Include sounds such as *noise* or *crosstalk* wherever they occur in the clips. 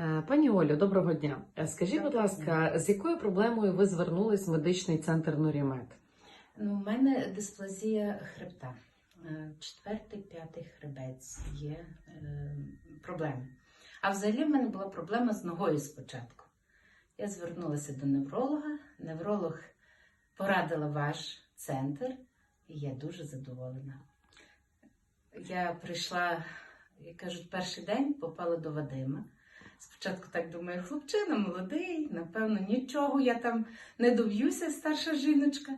Е, Пані Олю, доброго дня. Е, Скажіть, будь ласка, з якою проблемою ви звернулись в медичний центр Нурімед? Ну, у мене дисплазія хребта. Е, Четвертий, п'ятий хребець є е, проблеми. А взагалі в мене була проблема з ногою спочатку. Я звернулася до невролога. Невролог порадила ваш центр, і я дуже задоволена. Я прийшла, як кажуть, перший день попала до Вадима. Спочатку так думаю, хлопчина молодий, напевно, нічого я там не доб'юся, старша жіночка.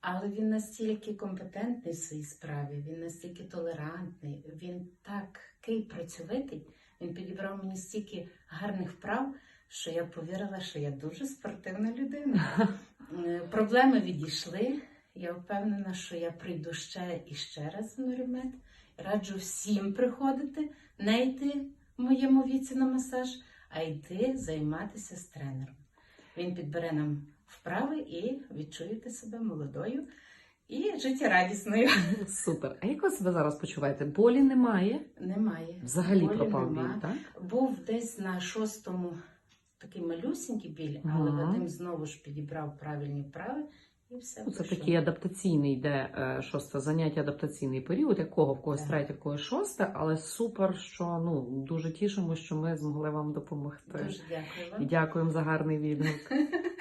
Але він настільки компетентний в своїй справі, він настільки толерантний, він такий працьовитий. Він підібрав мені стільки гарних вправ, що я повірила, що я дуже спортивна людина. *laughs* Е, Проблеми відійшли. Я впевнена, що я прийду ще і ще раз в Нурімед. Раджу всім приходити, не йти в моєму віці на масаж, а йти займатися з тренером. Він підбере нам вправи і відчуєте себе молодою і життєрадісною. *laughs* Супер. А як ви себе зараз почуваєте? Болі немає? Немає. Взагалі Болі пропав нема. біль, так? Був десь на шостому такий малюсенький біль, але Ага. Вадим знову ж підібрав правильні вправи і все. Ну, Це такий адаптаційний, йде е, шосте заняття, адаптаційний період, якого в когось третє, в когось шосте, але супер, що ну дуже тішимо, що ми змогли вам допомогти. Дуже дякую І дякуємо за гарний відгук. *laughs*